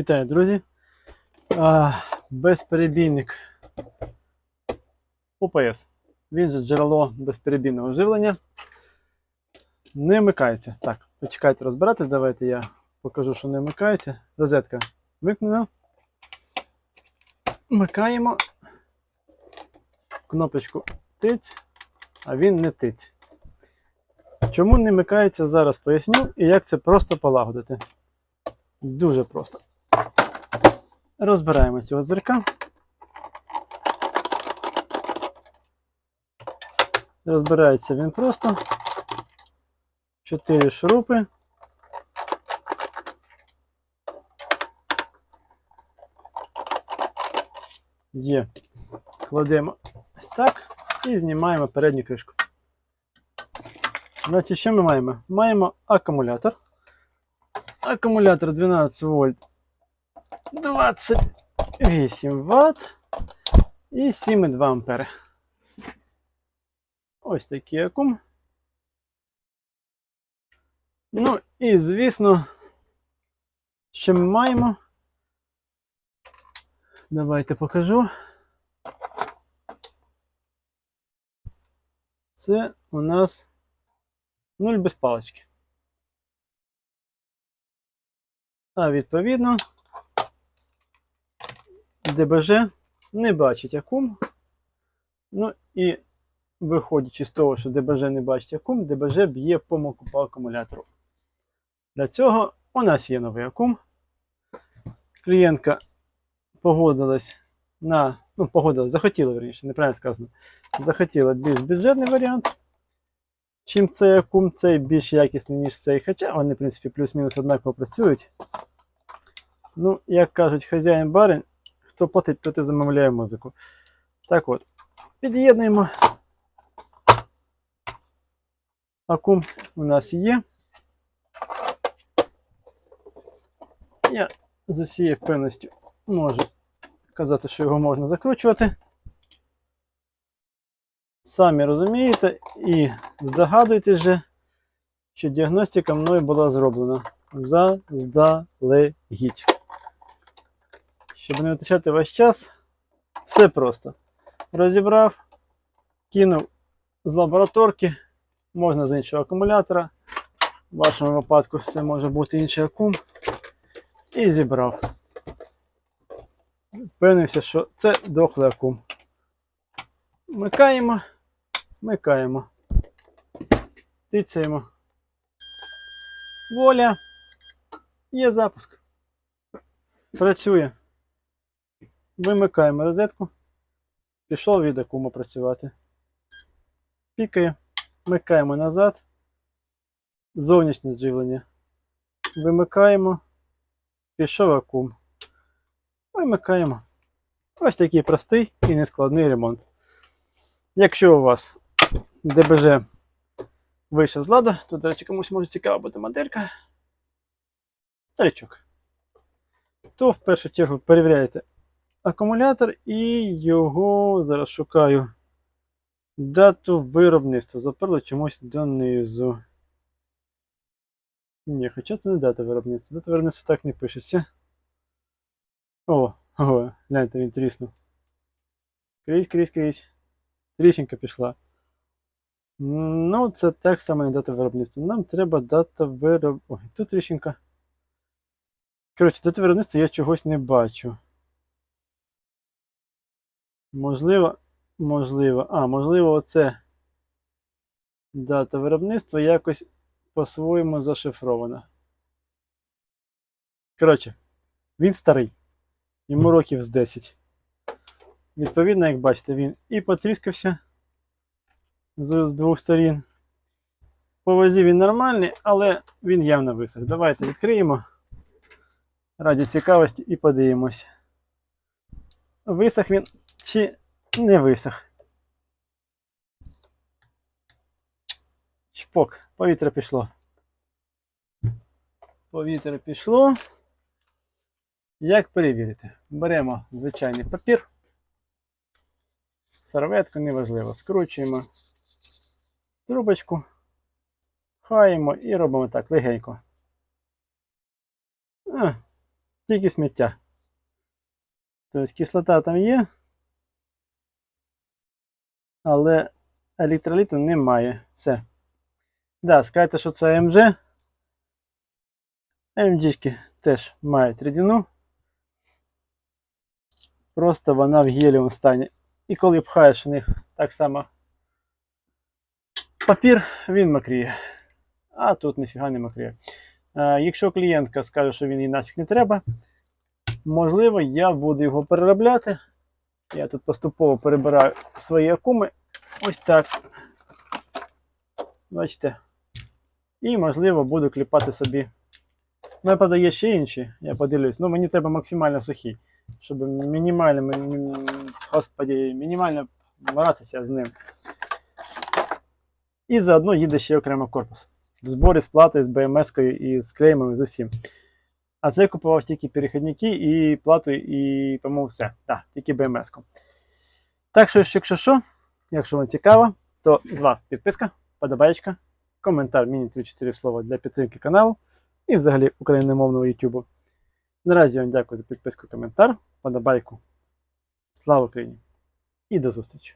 Вітаю, друзі. А, безперебійник ОПС. Він же джерело безперебійного живлення. Не вмикається. Так, почекайте розбирати. Давайте я покажу, що не вмикається. Розетка вимкнена. Вмикаємо. Кнопочку тиць, а він не тиць. Чому не вмикається, зараз поясню і як це просто полагодити. Дуже просто. Розбираємо цього дзвірка. Розбирається він просто. Чотири шурупи. Є. Кладемо ось так і знімаємо передню кришку. Значить, що ми маємо? Маємо акумулятор. Акумулятор 12 вольт 28 Вт і 7,2 ампери. Ось такий акум. Ну і звісно, що ми маємо. Давайте покажу. Це у нас 0 без палички. А відповідно, ДБЖ не бачить акум. Ну і виходячи з того, що ДБЖ не бачить акум, ДБЖ б'є помилку по акумулятору. Для цього у нас є новий акум. Клієнтка погодилась на. Ну, погодилась, захотіла, верніше, неправильно сказано. Захотіла більш бюджетний варіант. Чим цей акум, цей більш якісний, ніж цей, хоча вони, в принципі, плюс-мінус однаково працюють. Ну, як кажуть, хазяїн барин, хто платить, той замовляє музику. Так от, під'єднуємо. Акум у нас є. Я з усією впевненістю можу казати, що його можна закручувати. Самі розумієте і здогадуєтесь же, що діагностика мною була зроблена заздалегідь. Щоб не витрачати ваш час, все просто. Розібрав, кинув з лабораторки, можна з іншого акумулятора. В вашому випадку це може бути інший акум. І зібрав. Впевнився, що це дохлий акум. Вмикаємо, вмикаємо. Тицяємо. Воля. Є запуск. Працює. Вимикаємо розетку. Пішов від акуму працювати. Пікає. Вмикаємо назад. Зовнішнє живлення. Вимикаємо. Пішов акум. Вимикаємо. Ось такий простий і нескладний ремонт. Якщо у вас ДБЖ вийшов з ладу, то, до речі, комусь може цікава бути моделька. Старичок. То в першу чергу перевіряєте акумулятор і його зараз шукаю дату виробництва. Заперли чомусь донизу. Ні, хоча це не дата виробництва. Дата виробництва так не пишеться. О, о, гляньте, він тріснув. Крізь, крізь, крізь. Тріщинка пішла. Ну, це так само не дата виробництва. Нам треба дата вироб... Ой, тут тріщинка. Коротше, дата виробництва я чогось не бачу. Можливо, можливо. А, можливо, оце дата виробництва якось по-своєму зашифрована. Коротше, він старий. Йому років з 10. Відповідно, як бачите, він і потріскався з, з двох сторін. По вазі він нормальний, але він явно висох. Давайте відкриємо раді цікавості і подивимось. Висох він чи не висох. Чпок, повітря пішло. Повітря пішло. Як перевірити? Беремо звичайний папір. Серветку неважливо. Скручуємо трубочку, пхаємо і робимо так легенько. А, Тільки сміття. Тобто кислота там є, але електроліту немає. Все. Да, скажете, що це МЖ. МДшки теж мають рідину. Просто вона в геліум стані. І коли пхаєш в них так само папір, він мокріє. А тут ніфіга не мокріє. Е, якщо клієнтка скаже, що він їй нафіг не треба, можливо, я буду його переробляти. Я тут поступово перебираю свої акуми. Ось так. Бачите. І, можливо, буду кліпати собі. Ну, правда, є ще інші, я поділюсь. Ну, мені треба максимально сухі, щоб мінімально, мі- мі- господі, мінімально боротися з ним. І заодно їде ще окремо корпус. В зборі з платою, з БМС-кою і з клеймами, з усім. А це купував тільки перехідники і плату, і, по-моєму, все. Так, тільки БМС-ку. Так що, якщо що, якщо вам цікаво, то з вас підписка, подобаєчка, коментар, міні 3-4 слова для підтримки каналу і взагалі україномовного YouTube. Наразі вам дякую за підписку, коментар, подобайку. Слава Україні! І до зустрічі!